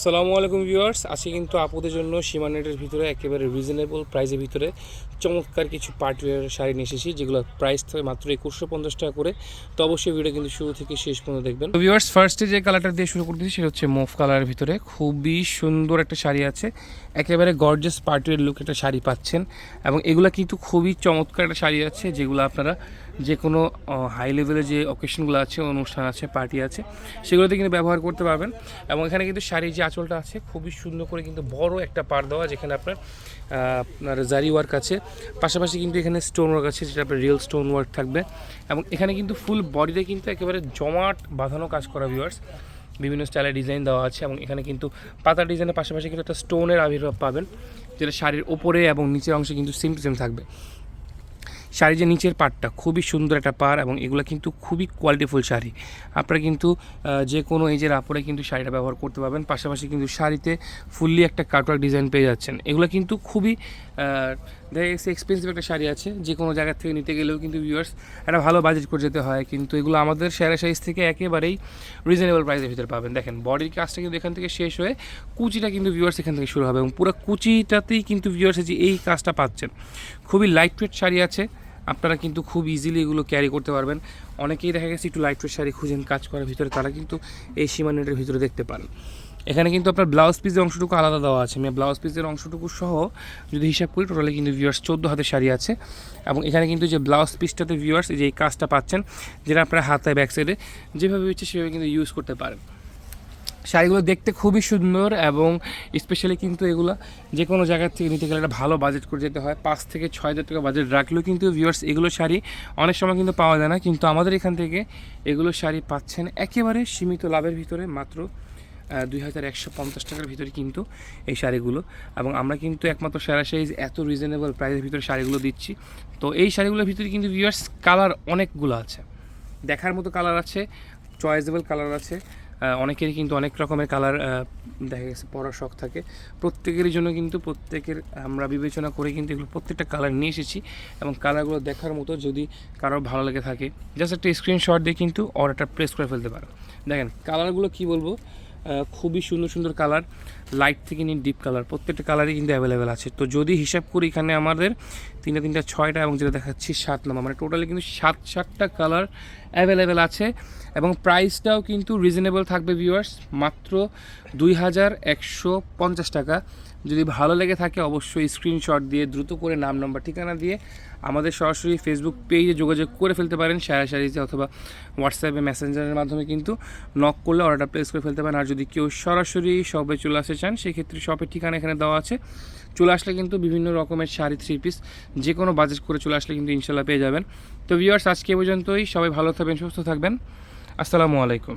আসসালামু আলাইকুম ভিউয়ার্স, আজকে কিন্তু আপুদের জন্য সীমানেটের ভিতরে একেবারে রিজনেবল প্রাইসের ভিতরে চমৎকার কিছু পার্টিওয়ার শাড়ি নিয়ে এসেছি, যেগুলো প্রাইস থাকে মাত্র একুশশো পঞ্চাশ টাকা করে। তো অবশ্যই ভিডিও কিন্তু শুরু থেকে শেষ পর্যন্ত দেখবেন। ভিউয়ার্স ফার্স্টে যে কালারটা দিয়ে শুরু করতেছি সেটা হচ্ছে মুভ কালারের ভিতরে। খুবই সুন্দর একটা শাড়ি আছে, একেবারে গর্জাস পার্টিওয়ার লুক একটা শাড়ি পাচ্ছেন। এবং এগুলো কিন্তু খুবই চমৎকার একটা শাড়ি আছে, যেগুলো আপনারা যে কোনো হাই লেভেলে যে অকেশনগুলো আছে, অনুষ্ঠান আছে পার্টি আছে, সেগুলোতে কিন্তু ব্যবহার করতে পারবেন। এবং এখানে কিন্তু শাড়ির যে আঁচলটা আছে, খুবই সুন্দর করে কিন্তু বড় একটা পার দেওয়া যেখানে আপনার আপনার জারি ওয়ার্ক আছে। পাশাপাশি কিন্তু এখানে স্টোন ওয়ার্ক আছে, যেটা আপনার রিয়েল স্টোন ওয়ার্ক থাকবে। এবং এখানে কিন্তু ফুল বডিতে কিন্তু একেবারে জমাট বাঁধানো কাজ করা ভিউয়ার্স বিভিন্ন স্টাইলের ডিজাইন দেওয়া আছে এবং এখানে কিন্তু পাতা ডিজাইনের পাশাপাশি কিন্তু একটা স্টোনের আবির্ভাব পাবেন, যেটা শাড়ির ওপরে এবং নিচের অংশে কিন্তু সেম সেম থাকবে। শাড়ির যে নিচের পাটটা খুবই সুন্দর একটা পার এবং এগুলো কিন্তু খুবই কোয়ালিটিফুল শাড়ি। আপনারা কিন্তু যে কোনো এজের আপরে কিন্তু শাড়িটা ব্যবহার করতে পারবেন, পাশাপাশি কিন্তু শাড়িতে ফুললি একটা কাটওয়ার্ক ডিজাইন পেয়ে যাচ্ছেন। এগুলো কিন্তু খুবই এক্সপেন্সিভ একটা শাড়ি আছে, যে কোনো জায়গার থেকে নিতে গেলেও কিন্তু ভিউয়ার্স একটা ভালো বাজেট করে যেতে হয়, কিন্তু এগুলো আমাদের সেরা সাইজ থেকে একেবারেই রিজনেবল প্রাইসের ভিতরে পাবেন। দেখেন বডির কাজটা কিন্তু এখান থেকে শেষ হয়ে কুচিটা কিন্তু ভিউয়ার্স এখান থেকে শুরু হবে এবং পুরো কুচিটাতেই কিন্তু ভিউয়ার্স যে এই কাজটা পাচ্ছেন। খুবই লাইট ওয়েট শাড়ি আছে আপনারা কিন্তু খুব ইজিলি এগুলো ক্যারি করতে পারবেন। অনেকেই দেখা গেছে একটু লাইট ওয়েট শাড়ি খুঁজেন, কাজ করার ভিতরে, তারা কিন্তু এই সীমা নেটের ভিতরে দেখতে পারেন। এখানে কিন্তু আপনার ব্লাউজ পিসের অংশটুকু আলাদা দেওয়া আছে। আমি ব্লাউজ পিসের অংশটুকু সহ যদি হিসাব করি টোটালি কিন্তু ভিউয়ার্স চোদ্দ হাতে শাড়ি আছে। এবং এখানে কিন্তু যে ব্লাউজ পিসটাতে ভিউয়ার্স যে এই কাজটা পাচ্ছেন, যেটা আপনারা হাতায় ব্যাক সাইডে যেভাবে ইচ্ছে সেভাবে কিন্তু ইউজ করতে পারেন। শাড়িগুলো দেখতে খুবই সুন্দর এবং স্পেশালি কিন্তু এগুলো যে কোনো জায়গার থেকে নিতে গেলে একটা ভালো বাজেট করে যেতে হয়। পাঁচ থেকে ছয় হাজার টাকা বাজেট রাখলেও কিন্তু ভিউয়ার্স এগুলো শাড়ি অনেক সময় কিন্তু পাওয়া যায় না। কিন্তু আমাদের এখান থেকে এগুলো শাড়ি পাচ্ছেন একেবারে সীমিত লাভের ভিতরে মাত্র দুই হাজার একশো পঞ্চাশ টাকার ভিতরে কিন্তু এই শাড়িগুলো। এবং আমরা কিন্তু একমাত্র সেরা সাইজ, এত রিজনেবল প্রাইসের ভিতরে শাড়িগুলো দিচ্ছি। তো এই শাড়িগুলোর ভিতরে কিন্তু ভিউয়ার্স কালার অনেকগুলো আছে। দেখার মতো কালার আছে চয়েসেবল কালার আছে। অনেকেরই কিন্তু অনেক রকমের কালার দেখা গেছে পরার শখ থাকে। প্রত্যেকেরই জন্য কিন্তু প্রত্যেকের, আমরা বিবেচনা করে কিন্তু এগুলো প্রত্যেকটা কালার নিয়ে এসেছি এবং কালারগুলো দেখার মতো যদি কারও ভালো লেগে থাকে জাস্ট একটা স্ক্রিনশট দিয়ে কিন্তু অর্ডারটা প্রেস করে ফেলতে পারো। দেখেন কালারগুলো কি বলব? খুবই সুন্দর সুন্দর কালার লাইট থেকে নিয়ে ডিপ কালার প্রত্যেকটা কালারই কিন্তু অ্যাভেলেবেল আছে। তো যদি হিসাব করি এখানে আমাদের তিনটা তিনটা, ছয়টা এবং যেটা দেখাচ্ছি সাত নম্বর মানে টোটালি কিন্তু সাত, সাতটা কালার অ্যাভেলেবেল আছে এবং প্রাইসটাও কিন্তু রিজনেবল থাকবে ভিউয়ার্স মাত্র দুই হাজার একশো পঞ্চাশ টাকা। যদি ভালো লেগে থাকে অবশ্যই স্ক্রিনশট দিয়ে দ্রুত করে নাম নাম্বার ঠিকানা দিয়ে আমাদের সরাসরি ফেসবুক পেজে যোগাযোগ করে ফেলতে পারেন সারা সারিতে অথবা হোয়াটসঅ্যাপে মেসেঞ্জারের মাধ্যমে কিন্তু নক করলে অর্ডার প্লেস করে ফেলতে পারেন। আর যদি কেউ সরাসরি শপে চলে আসতে চান, সেক্ষেত্রে শপের ঠিকানা এখানে দেওয়া আছে। চলে আসলে কিন্তু বিভিন্ন রকমের শাড়ি থ্রি পিস যে কোনো বাজেট করে চলে আসলে কিন্তু ইনশাল্লাহ পেয়ে যাবেন। তো ভিউয়ার্স আজকে পর্যন্তই। সবাই ভালো থাকবেন, সুস্থ থাকবেন। আসসালামু আলাইকুম।